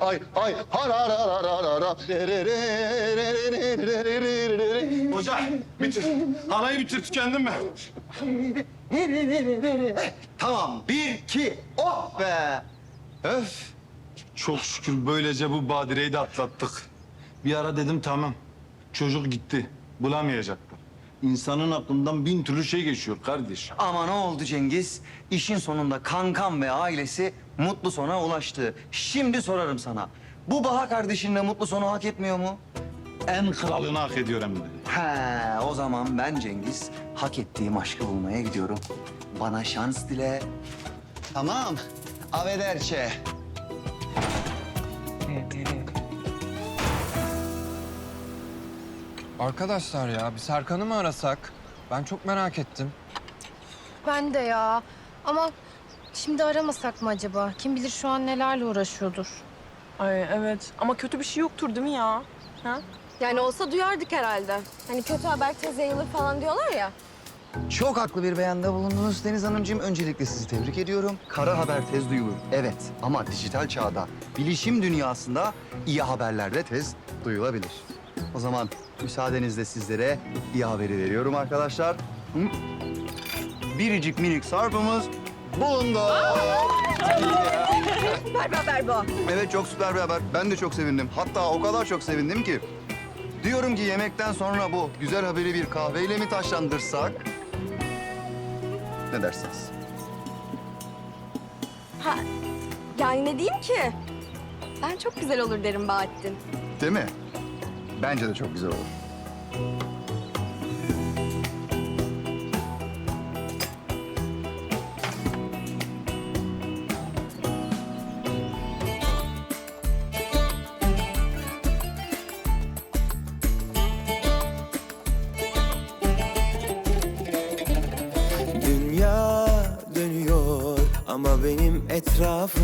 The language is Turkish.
ay ay har har har har har har Hoca bitir. Halayı bitir tükendim ben. Tamam bir iki oh be. Öf. Çok şükür böylece bu badireyi de atlattık. Bir ara dedim tamam. Çocuk gitti. Bulamayacaklar. İnsanın aklından bin türlü şey geçiyor kardeş. Ama ne oldu Cengiz? İşin sonunda kankam ve ailesi mutlu sona ulaştı. Şimdi sorarım sana. Bu Baha kardeşin de mutlu sonu hak etmiyor mu? En kralını hak ediyor hem de. He, o zaman ben Cengiz hak ettiğim aşkı bulmaya gidiyorum. Bana şans dile. Tamam. Avederçe. Arkadaşlar ya bir Serkan'ı mı arasak? Ben çok merak ettim. Ben de ya. Ama şimdi aramasak mı acaba? Kim bilir şu an nelerle uğraşıyordur. Ay evet ama kötü bir şey yoktur değil mi ya? Ha? Yani olsa duyardık herhalde. Hani kötü haber tez yayılır falan diyorlar ya. Çok haklı bir beyanda bulundunuz Deniz Hanımcığım. Öncelikle sizi tebrik ediyorum. Kara haber tez duyulur. Evet ama dijital çağda, bilişim dünyasında iyi haberler de tez duyulabilir. O zaman müsaadenizle sizlere iyi haberi veriyorum arkadaşlar. Hı? Biricik minik sarpımız bulundu. Süper bir haber bu. Evet çok süper bir haber. Ben de çok sevindim. Hatta o kadar çok sevindim ki. Diyorum ki yemekten sonra bu güzel haberi bir kahveyle mi taşlandırsak? Ne dersiniz? Ha, yani ne diyeyim ki? Ben çok güzel olur derim Bahattin. Değil mi? Bence de çok güzel olur. Dünya dönüyor ama benim etrafım